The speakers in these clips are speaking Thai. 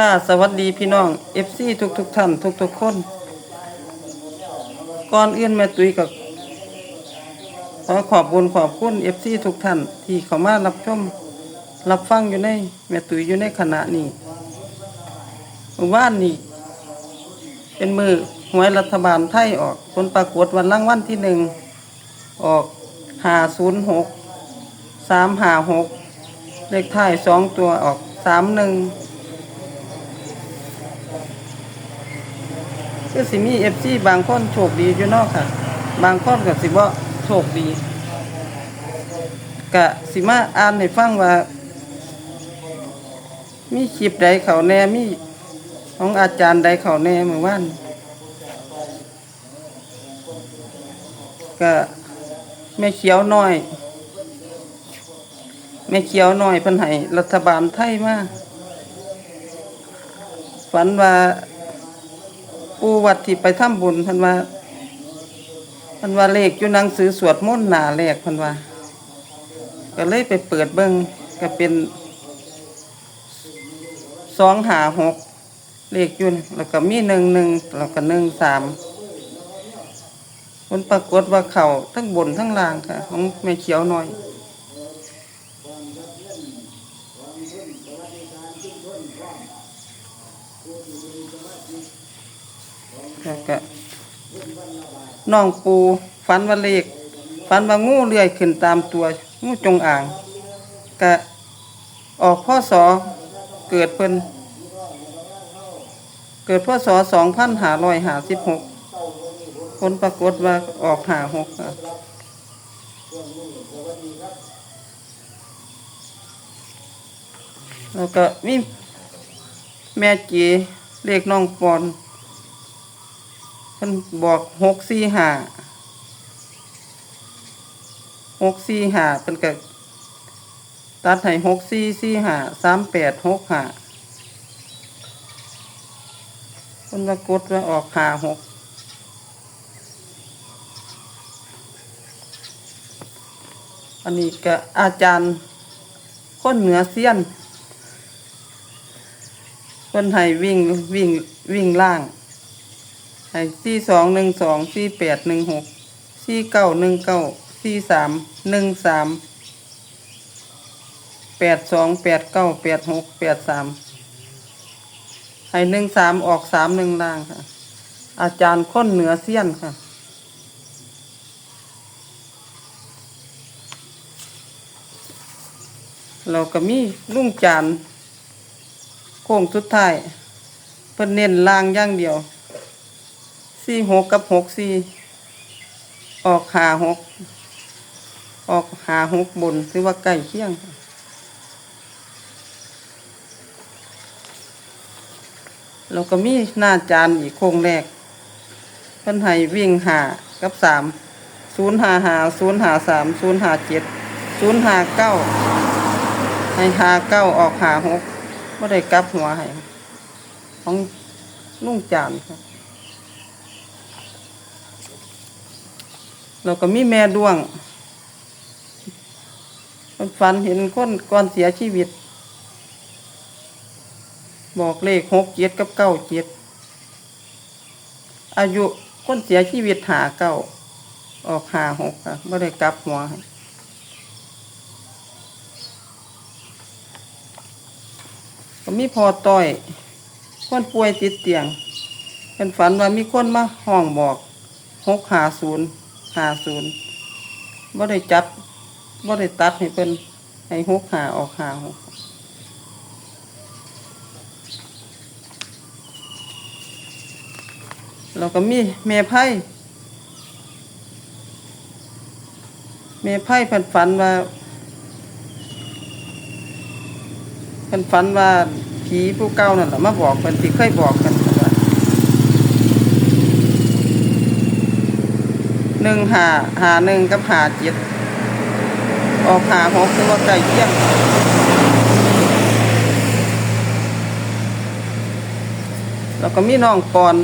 ค่ะสวัสดีพี่น้อง FC ทุกทุกท่านทุกทุกคน ก่อนอื่นแม่ตุ้ยกับขอขอบบุญขอบคุณ FC ทุกท่านที่เข้ามารับชมรับฟังอยู่ในแม่ตุ้ยอยู่ในขณะนี้เมื่านนี้เป็นมือหวยรัฐบาลไทยออกผลปรากฏวันรางวัลที่หนึ่งออกหาศูนย์หกสามหาหกเลขท้ายสองตัวออกสามหนึ่ง คือสิมีเอฟซีบางคนโชคดีอยู่นอกค่ะ บางคนก็สิบ่โชคดีกะสิมาอ่านให้ฟังว่า มีคลิปใดเขาแน่มีของอาจารย์ใดเขาแน่เมื่อวานก็แม่เขียวน้อยแม่เขียวน้อยเพิ่นให้รัฐบาลไทยมาฝันว่า ปูวัดที่ไปทำบุญพันว่าพันว่าเลขอยู่หนังสือสวดมนต์หนาแรกพันว่า ก็เลยไปเปิดเบิ่งก็เป็นสองหาหกเลขยุ่นแล้วก็มีหนึ่งหนึ่งแล้วก็หนึ่งสามผลปรากฏว่าเขาทั้งบนทั้งล่างค่ะ ของแม่เขียวหน่อย แล้วก็น้องปูฝันว่าเลขฝันว่างูเลื้อยขึ้นตามตัวงูจงอ่างก็ออกพ่อสอเกิดเพิ่นเกิดพ่อสอสองพันหาร้อยหาสิบหกผลปรากฏว่าออกหาหกแล้วก็มีแม่จีเลขน้องปอน เพิ่นบอกหกสี่ห้าหกสี่ห้าเป็นก็ตัดให้หกสี่สี่ห้าสามแปดหกห้าเพิ่นว่ากดว่าออกห้าหกอันนี้ก็อาจารย์คนเหนือเซียนเพิ่นให้วิ่งวิ่งวิ่งล่าง ให้สี่สองหนึ่งสองสี่แปดหนึ่งหกสี่เก้าหนึ่งเก้าสี่สามหนึ่งสามแปดสองแปดเก้าแปดหกแปดสามให้หนึ่งสามออกสามหนึ่งล่างค่ะ อาจารย์ค้นเหนือเสี้ยนค่ะเราก็มีลุ่งจานโค้งสุดท้ายเพิ่นเน้นล่างอย่างเดียว สี่หกกับหกสี่ออกหาหกออกหาหกบนถือว่าใกล้เคี่ยงเราก็มีหน้าจานอีกโครงแรกเพิ่นให้วิ่งหากับสามศูนย์หาหาศูนย์หาสามศูนย์หาเจ็ดศูนย์หาเก้าให้หาเก้าออกหาหกไม่ได้กลับหัวให้ของลุงจานค่ะ เราก็มีแม่ดวงมันฝันเห็นคนก่อนเสียชีวิต บอกเลขหกเจ็ดกับเก้าเจ็ดอายุคนเสียชีวิตหาเก้าออกหาหกค่ะไม่ได้กลับหัวก็มีพอต้อย คนป่วยติดเตียงเป็นฝันว่ามีคนมาห้องบอกหกหาศูนย์ หาศูนย์บ่ได้จับบ่ได้ตัดให้เป็นให้หกหาออกหาหกเราก็มีแม่ไพ่แม่ไพ่เพิ่นฝันว่าเพิ่นฝันว่าผีผู้เก่านั่นแหละมาบอกเพิ่นที่เคยบอกกันว่า หนึ่งหาหาหนึ่งกับหาเจ็ดออกหาหกคือว่าไก่เที่ยงแล้วก็มีน้องปอน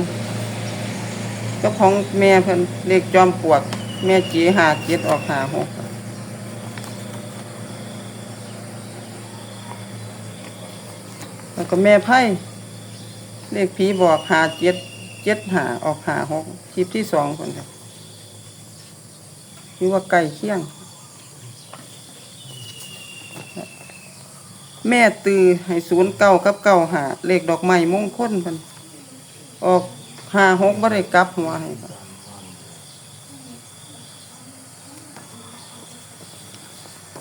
ก็ของแม่เพิ่นเล็กจอมปวก แม่จีหาเจ็ดออกหาหกแล้วก็แม่ไพ่เลขผีบอกหาเจ็ดเจ็ดหาออกหาหกคลิปที่สองคนครับือว่าไก่เคี่ยง แม่ตือให้ศูนย์เก้ากับเก้าหาเลขดอกไม้มงคลเพิ่นออกหาหกบ่ได้กลับหัวให้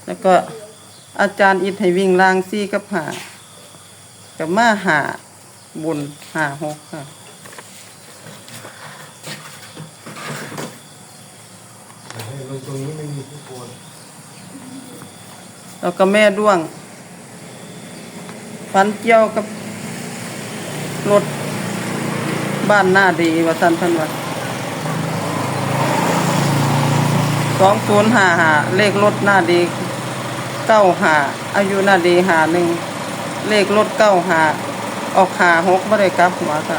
แล้วก็อาจารย์อิทให้วิ่งลางซี่กับหากับมาหาบุญหาหกค่ะ ลงตรงนี้ไม่มีผู้คน แล้วก็แม่ด้วง ฟันเกี่ยวกับรถบ้านหน้าดีว่าสันพันว่าสองศูนย์ห้าหาเลขรถหน้าดีเก้าหาอายุหน้าดีหาหนึ่งเลขรถเก้าหาออกหาหกไม่ได้กลับหัวค่ะ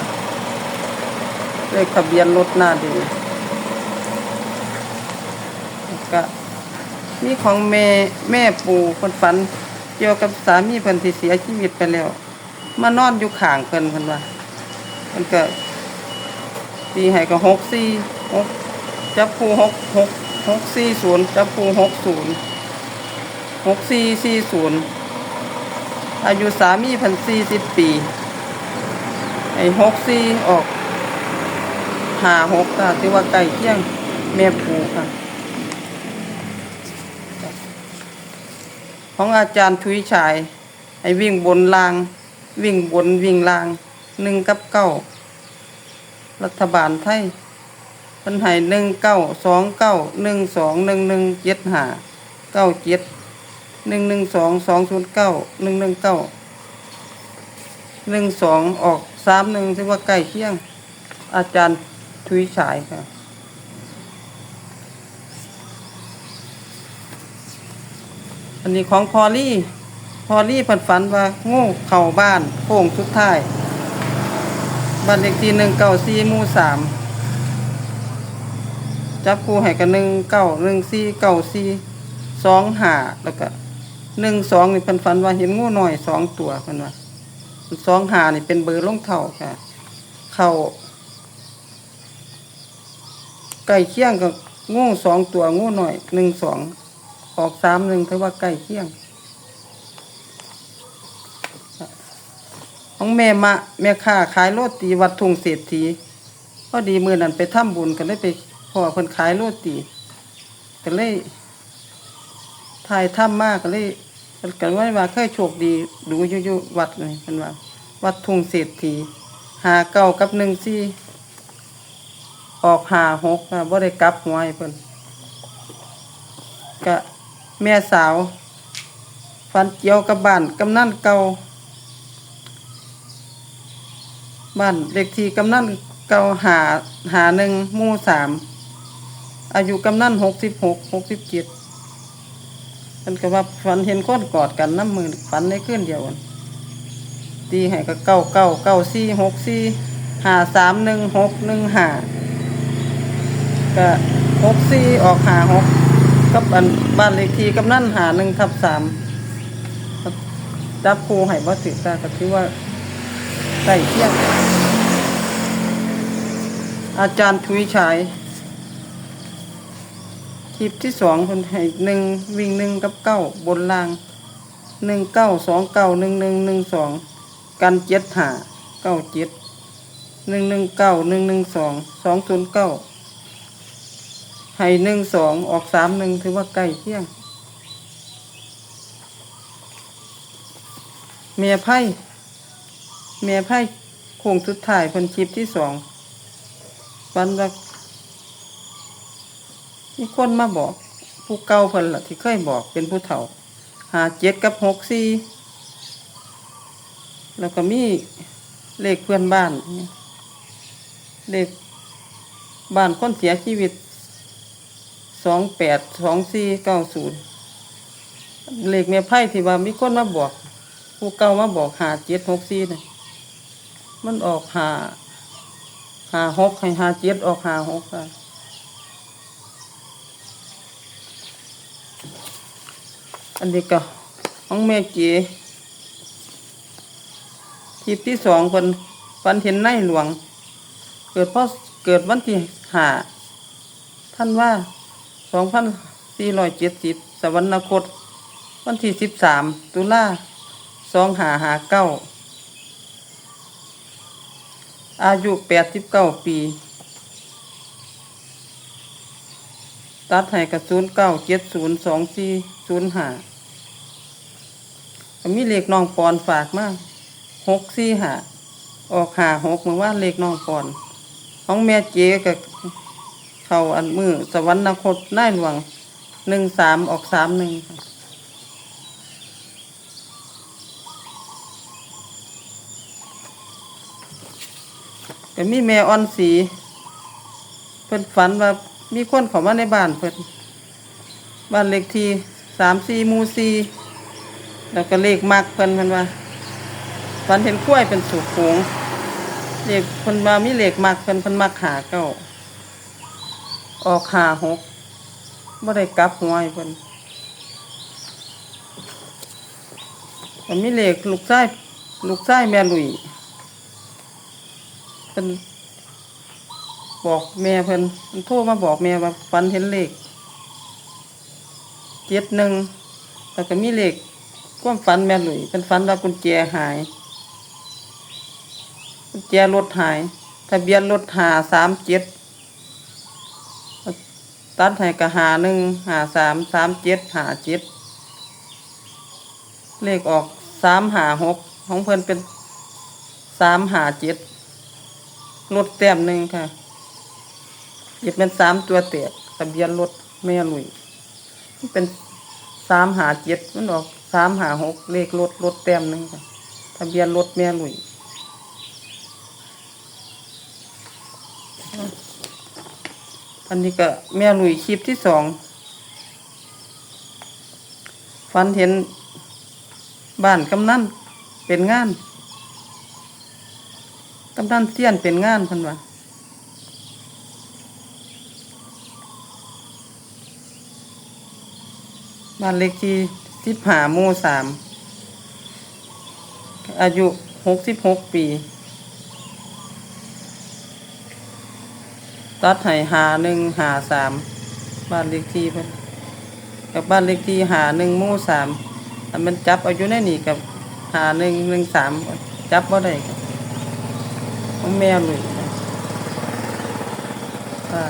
เลขทะเบียนรถหน้าดีก็ มีของแม่แม่ปู่คนฝัน เกี่ยวกับสามีเพิ่นที่เสียชีวิตไปแล้วมานอนอยู่ข้างเพิ่นเพิ่นว่าเพิ่นก็ตีให้ก็หกสี่หกจับคู่หกหกหกสี่ศูนย์จับคู่หกศูนย์หกสี่สี่ศูนย์อายุสามีพันสี่สิบปีไอ้หกสี่ออกหาหกค่ะที่ว่าใกล้เที่ยงแม่ปู่ค่ะ ของอาจารย์ทุยชาย ให้วิ่งบนลาง วิ่งบนวิ่งลางหนึ่งกับเก้ารัฐบาลไทยเพิ่นให้หนึ่งเก้าสองเก้าหนึ่งสองหนึ่งหนึ่งเจ็ดห้าเก้าเจ็ดหนึ่งหนึ่งสองสองศูนย์เก้าหนึ่งหนึ่งเก้าหนึ่งสองออกสามหนึ่งถือว่าใกล้เคียง อาจารย์ทุยชายค่ะ อันนี้ของพอลี่พอลี่ฝันฝันว่างูเข้าบ้านโค้งสุดท้ายบ้านเลขที่หนึ่งเก้าสี่หมู่สามจับคู่ให้กันหนึ่งเก้าหนึ่งสี่เก้าสี่สองห้าแล้วก็หนึ่งสองนี่เพิ่นฝันว่าเห็นงูหน่อยสองตัวเพิ่นว่าสองห้านี่เป็นเบอร์ลงเท่าค่ะ เข้าใกล้เคียงกับงูสองตัวงูหน่อยหนึ่งสอง ออกสามหนึ่งถือว่าใกล้เคียง ของแม่มะแม่ค้าขายโรตีวัดทุ่งเศรษฐีพอดีมือนั้นไปทำบุญกันเลยไปพอเพิ่นขายโรตีก็เลยถ่ายถ้ำมากก็เลยเพิ่นกันว่าว่าเคยโชคดีดูอยู่อยู่วัดนี่เพิ่นว่า วัดทุ่งเศรษฐีหาเก้ากับหนึ่งสี่ออกหาหกค่ะบ่ได้กลับหัวให้เพิ่นก็ แม่สาวฟันเกี่ยวกับบ้านกำนันเก่าบ้านเด็กที่กำนันเก่าหาหาหนึ่งมู่สามอายุกำนันหกสิบหกหกสิบเจ็ดมันก็ว่าฝันเห็นคนกอดกันน้ำมือฝันในคืนเดียวกันตีให้ก็เก้าเก้าเก้าสี่หกสี่หาสามหนึ่งหกหนึ่งหาก็หกสี่ออกหาหก กับบ้านบ้านเลขที่กำนันหาหนึ่งทับสามจับครูให้บ่ถือก็คือว่าใกล้เที่ยง อาจารย์ทุยฉายคลิปที่สองคนให้หนึ่งวิ่งหนึ่งกับเก้าบนล่างหนึ่งเก้าสองเก้าหนึ่งหนึ่งหนึ่งสองกันเจ็ดหาเก้าเจ็ดหนึ่งหนึ่งเก้าหนึ่งหนึ่งสองสองศูนย์เก้า ให้หนึ่งสองออกสามหนึ่งถือว่าใกล้เที่ยง เมียไพ่เมียไพ่โค้งสุดท้ายคนคลิปที่สองวันละมีคนมาบอก ผู้เก่าเพิ่นละที่เคยบอกเป็นผู้เฒ่า หาเจ็ดกับหกสี่แล้วก็มีเลขเพื่อนบ้าน เลขบ้านคนเสียชีวิต สองแปดสองสี่เก้าศูนย์เลขเมียไพ่ที่ว่ามีคนมาบอก ผู้เก่ามาบอกหาเจ็ดหกสี่นี่ยมันออกหาหาหกให้หาเจ็ดออกหาหกค่ะอันนี้ก็ของแม่เก๋คลิปที่สองคนฝันเห็นในหลวง เกิดพ่อเกิดวันที่หาท่านว่า สองพันสี่ร้อยเจ็ดสิบสวรรคต วันที่สิบสามตุลาสองหาหาเก้าอายุแปดสิบเก้าปี ตัดให้กับศูนย์เก้าเจ็ดศูนย์สองสี่ศูนย์หามีเลขน้องปอนฝากมากหกสี่หาออกหาหกเมื่อว่าเลขน้องปอน ของแม่เจ๊กับ เขาอันมือสวรรคตน่ายหลวงหนึ่งสามออกสามหนึ่งค่ะก็มีแม่อ่อนสี เพิ่นฝันว่ามีคนเข้ามาในบ้านเพิ่นบ้านเลขที่สามสี่มูสีแล้วก็เลขมักเพิ่นเพิ่นว่าฝันเห็นกล้วยเป็นสูงโขงเลขเพิ่นว่ามีเลขมักเพิ่นเพิ่นมักหาเก้า ออกหาหกบ่ได้กลับหัวเพิ่นก็มีเลขลูกชายลูกชายแม่ลุยเพิ่นบอกแม่เพิ่นเพิ่นโทรมาบอกแม่ว่าฝันเห็นเลขเจ็ดหนึ่งแล้วก็มีเลขความฝันแม่หลุยเป็นฝันว่ากุญแจหาย กุญแจรถหาย ทะเบียนรถหาสามเจ็ด ตัดให้กะหาหนึ่งหาสามสามเจ็ดหาเจ็ดเลขออกสามหาหกของเพิ่อนเป็นสามหาเจ็ดรถแต้มหนึ่งค่ะหยิบเป็นสามตัวเตะทะเบียนรถแม่ลุยเป็นสามหาเจ็ดมันออกสามหาหกเลขรถรถแต้มหนึ่งค่ะทะเบียนรถแม่ลุย อันนี้ก็แม่ลุยคลิปที่สองฝันเห็นบ้านกำนันเป็นงานกำนันเสี้ยนเป็นงานพันว่าบ้านเลขที่สิบหาหมู่สามอายุหกสิบหกปี ตัดให้หาหนึ่งหาสามบ้านเลขที่เพิ่นกับบ้านเลขที่หาหนึ่งมู่สามอันมันจับอายุในนี่กับหาหนึ่งหนึ่งสามจับว่าได้ครับของแมวเลยค่ะ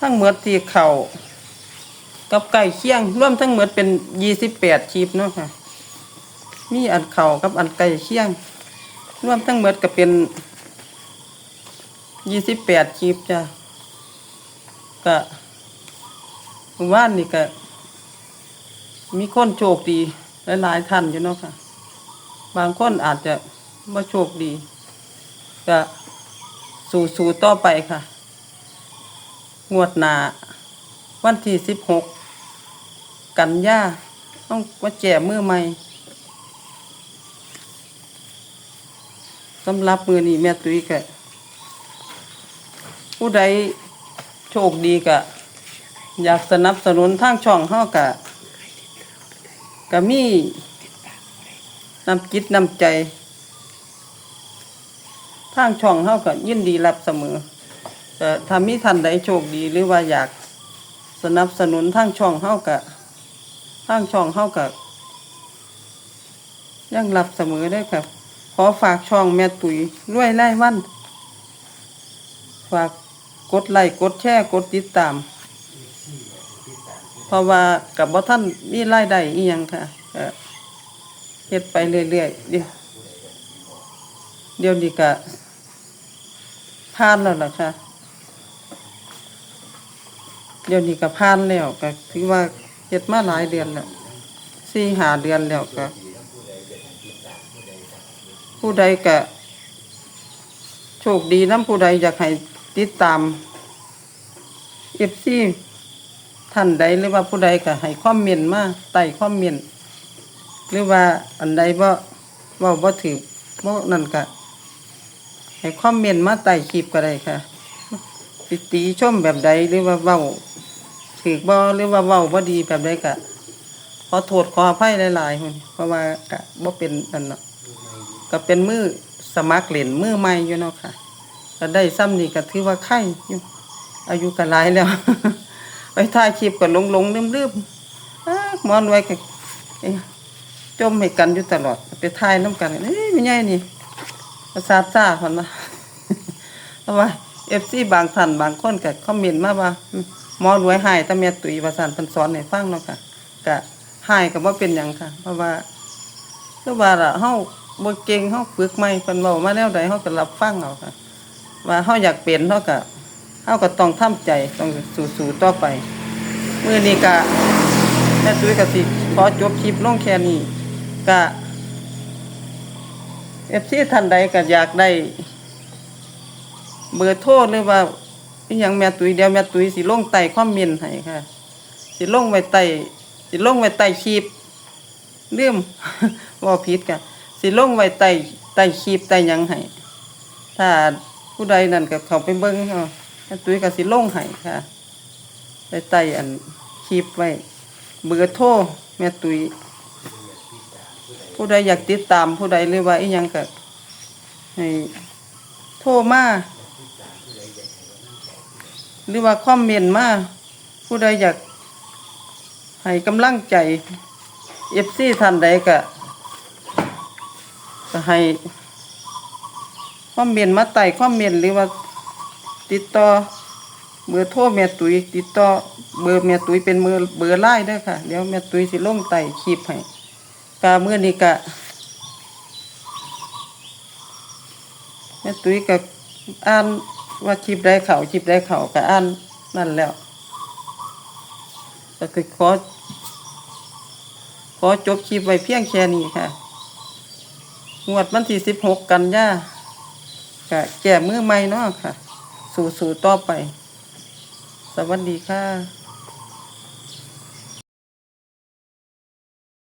ทั้งหมดที่เข่ากับไก่เคียงร่วมทั้งหมดเป็นยี่สิบแปดชีพเนาะค่ะ มีอันเข่ากับอันไก่เคียง รวมทั้งหมดก็เป็นยี่สิบแปดชีพจ้ะก็ว่านนี่ก็ มีคนโชคดีหลายๆท่านอยู่เนาะค่ะ บางคนอาจจะไม่โชคดี ก็สู่ๆต่อไปค่ะ งวดหนาวันที่สิบหกกันยาต้องมาแจกมือใหม่ สำหรับมือนี้แม่ตุ้ยกะผู้ใดโชคดีกะ อยากสนับสนุนทางช่องเฮากะกะมีนำจิตนำใจ ทางช่องเฮาก็ยินดีรับเสมอแต่ถ้ามีท่านใดโชคดีหรือว่าอยากสนับสนุนทางช่องเฮากะทางช่องเฮากะยังรับเสมอได้ครับ อฝากช่องแม่ตุ๋ยรวยไล่วัน ฝากกดไลค์กดแชร์กดติดตาม เพราะว่ากับบ่ท่านมีรายได้อีหยังค่ะเฮ็ดไปเรื่อยๆเดี๋ยวเดี๋ยวนี้ก็ผ่านแล้วล่ะค่ะเดี๋ยวนี้ก็ผ่านแล้วก็ถือว่าเฮ็ดมาหลายเดือนแล้วสี่หาเดือนแล้วก็ ผู้ใดก็โชคดีน้ำผู้ใดอยากให้ติดตามเอฟซีท่านใดหรือว่าผู้ใดก็ให้คอมเมนต์มาใต้คอมเมนต์หรือว่าอันใดบ่เว่าบ่ถือบ่นั่นก็ให้คอมเมนต์มาใต้คลิปก็ได้ค่ะสิติชมแบบใดหรือว่าเว้าถือบ่หรือว่าเว้าบ่ดีแบบใดก็ขอโทษขออภัยหลายๆหุ่นเพราะว่าก็บ่เป็นนั่นเนาะ ก็เป็นมือสมัครเล่นมือใหม่อยู่เนาะค่ะก็ได้ซ้ำนี่ก็ถือว่าไข่อยู่อายุก็หลายแล้ว ไปถ่ายคลิปก็หลงๆลืมๆอ้าหมอนไว้ก็จมให้กันอยู่ตลอด ไปถ่ายน้ำกันเอ้ยไม่ใช่นี่ประสาทซ่าคนนะเพราะว่าเอฟซีบางท่านบางคนก็คอมเมนต์มาว่าอืมหมอรวยหายแต่แม่ตุยว่าซั่นเพิ่นสอนให้ฟังเนาะค่ะก็หายก็บ่เป็นหยังค่ะ เพราะว่าคือว่าล่ะเฮา บ่เก่งเฮาฝึกใหม่เพิ่นเว้ามาแนวใดเฮาก็รับฟังเอาค่ะ ว่าเฮาอยากเป็นเฮาก็เฮาก็ต้องทำใจต้องสู้ๆต่อไปมื้อนี้ก็แม่ตุ๋ยก็สิขอจบคลิปลงแค่นี้ก็ FC ท่านใดก็อยากได้ เบอร์โทรหรือว่าอหยังแม่ตุ้ยเดียวแม่ตุ้ยสิลงไต่ความเมนให้ค่ะ สิลงไว้ไต่สิลงไว้ไต่คลิปเรื่องว่าผิดกัน สิลงไว้ไต่ไต่คลิปไต่หยังให้ถ้าผู้ใดนั่นก็เขาไปเบิ่งเนาตุ้ยก็สิลงให้ค่ะไต่ไต่อันคลิปไว้ เบอร์โทรแม่ตุ้ยผู้ใดอยากติดตามผู้ใดหรือว่าอีหยังก็ให้โทรมาหรือว่าคอมเมนต์มาผู้ใดอยากให้กำลังใจเอฟซีท่านใดก็ ก็ให้คอมเมนต์มาไต่คอมเมนต์หรือว่า ติดต่อเบอร์โทรแม่ตุยติดต่อเบอร์แม่ตุยเป็นเบอร์เบอร์ไล่ด้วยค่ะ เดี๋ยวแม่ตุยสิลงไต่คลิปให้กาเมื่อนี้กะแม่ตุยก็อ่านว่าคลิปได้เขาคลิปได้เขาก็อ่านนั่นแล้วก็คือขอขอจบคลิปไว้เพียงแค่นี้ค่ะ งวดวันที่สิบหกกันยากะแก่มือใหม่เนาะค่ะ สู่สู่ต่อไป สวัสดีค่ะ